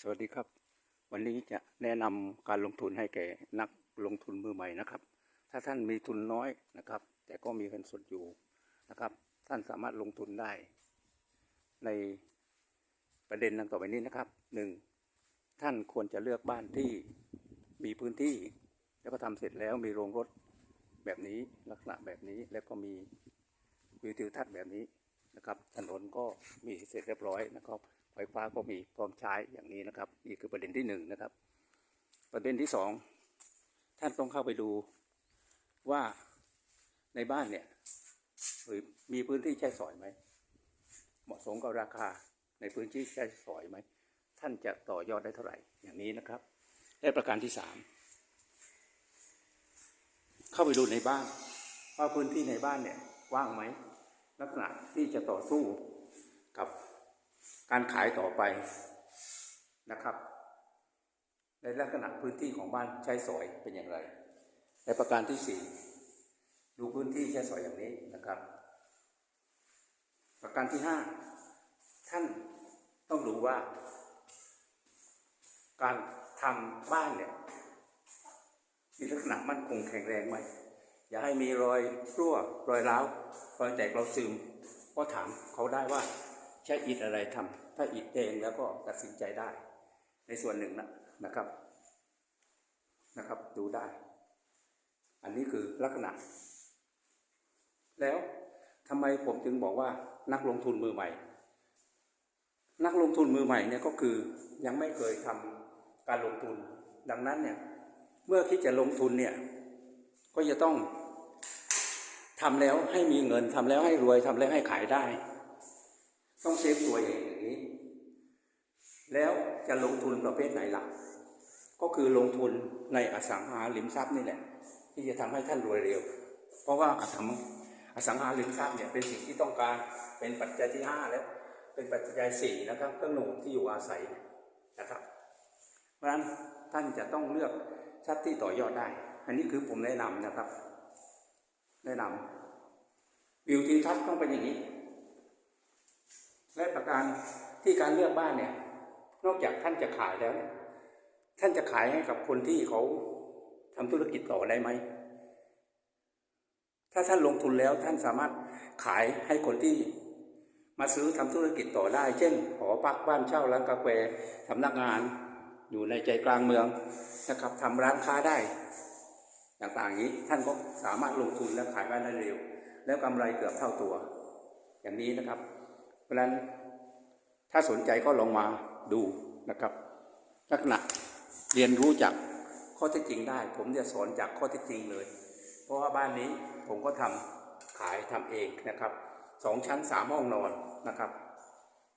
สวัสดีครับ วันนี้จะแนะนำการลงทุนให้แก่นักลงทุนมือใหม่นะครับ ถ้าท่านมีทุนน้อยนะครับ แต่ก็มีเงินสดอยู่นะครับ ท่านสามารถลงทุนได้ ในประเด็นดังต่อไปนี้นะครับหนึ่งท่านควรจะเลือกบ้านที่มีพื้นที่ แล้วก็ทำเสร็จแล้วมีโรงรถแบบนี้ลักษณะแบบนี้แล้วก็มีวิวทิวทัศน์แบบนี้นะครับ ถนนก็มีเสร็จเรียบร้อยนะครับ ไฟฟ้าก็มีพร้อมใช้อย่างนี้นะครับนี่คือประเด็นที่หนึ่งนะครับ ประเด็นที่สองท่านต้องเข้าไปดูว่าในบ้านเนี่ยหรือมีพื้นที่ใช้สอยไหมเหมาะสมกับราคาในพื้นที่ใช้สอยไหมท่านจะต่อยอดได้เท่าไหร่อย่างนี้นะครับ และประการที่สามเข้าไปดูในบ้าน ว่าพื้นที่ในบ้านเนี่ยว่างไหมลักษณะที่จะต่อสู้กับ การขายต่อไปนะครับ ในลักษณะพื้นที่ของบ้านใช้สอยเป็นอย่างไร ในประการที่สี่ดูพื้นที่ใช้สอยอย่างนี้นะครับ ประการที่ห้าท่านต้องดูว่า การทำบ้านเนี่ยมีลักษณะมั่นคงแข็งแรงไหมอย่าให้มีรอยรั่วรอยร้าวรอยแตกเราซึมก็ถามเขาได้ว่า ใช้อิฐอะไรทำถ้าอิฐเองแล้วก็ตัดสินใจได้ ในส่วนหนึ่งนะนะครับนะครับ ดูได้ อันนี้คือลักษณะ แล้วทำไมผมจึงบอกว่านักลงทุนมือใหม่ นักลงทุนมือใหม่เนี่ยก็คือยังไม่เคยทำการลงทุน ดังนั้นเนี่ยเมื่อคิดจะลงทุนเนี่ยก็จะต้องทำแล้วให้มีเงินทำแล้วให้รวยทำแล้วให้ขายได้ ต้องเซฟตัวเองอย่างนี้ แล้วจะลงทุนประเภทไหนล่ะก็คือลงทุนในอสังหาริมทรัพย์นี่แหละ ที่จะทำให้ท่านรวยเร็ว เพราะว่าอสังอสังหาริมทรัพย์เนี่ยเป็นสิ่งที่ต้องการเป็นปัจจัยที่ห้าแล้ว เป็นปัจจัยสี่นะครับเครื่องหนุนที่อยู่อาศัยนะครับ เพราะฉะนั้นท่านจะต้องเลือกทรัพย์ที่ต่อยอดได้ อันนี้คือผมแนะนำนะครับ แนะนำวิวทิวทัศน์ต้องเป็นอย่างนี้ และประการที่การเลือกบ้านเนี่ย นอกจากท่านจะขายแล้ว ท่านจะขายให้กับคนที่เขาทำธุรกิจต่อได้ไหม ถ้าท่านลงทุนแล้วท่านสามารถขายให้คนที่มาซื้อทำธุรกิจต่อได้ เช่น หอพักบ้านเช่าร้านกาแฟสำนักงาน อยู่ในใจกลางเมืองนะครับทำร้านค้าได้ต่างๆอย่างนี้ท่านก็สามารถลงทุนและขายบ้านได้เร็ว แล้วกำไรเกือบเท่าตัว อย่างนี้นะครับ เพราะฉะนั้นถ้าสนใจก็ลองมาดูนะครับ ลักษณะเรียนรู้จากข้อเท็จจริงได้ ผมจะสอนจากข้อเท็จจริงเลย เพราะว่าบ้านนี้ผมก็ทำขายทำเองนะครับสองชั้นสามห้องนอนนะครับ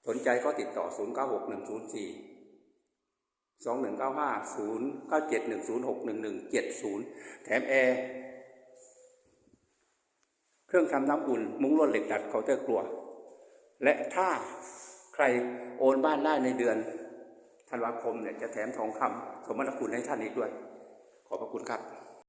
สนใจก็ติดต่อ 0 9 6 1 0 4 2 1 9 5 0 9 7 1 0 6 1 1 7 0 แถมแอร์เครื่องทำน้ำอุ่น มุ้งลวดเหล็กดัดเคาน์เตอร์ครัว และถ้าใครโอนบ้านได้ในเดือนธันวาคมเนี่ยจะแถมทองคำสมรรถคุณให้ท่านอีกด้วย ขอบพระคุณครับ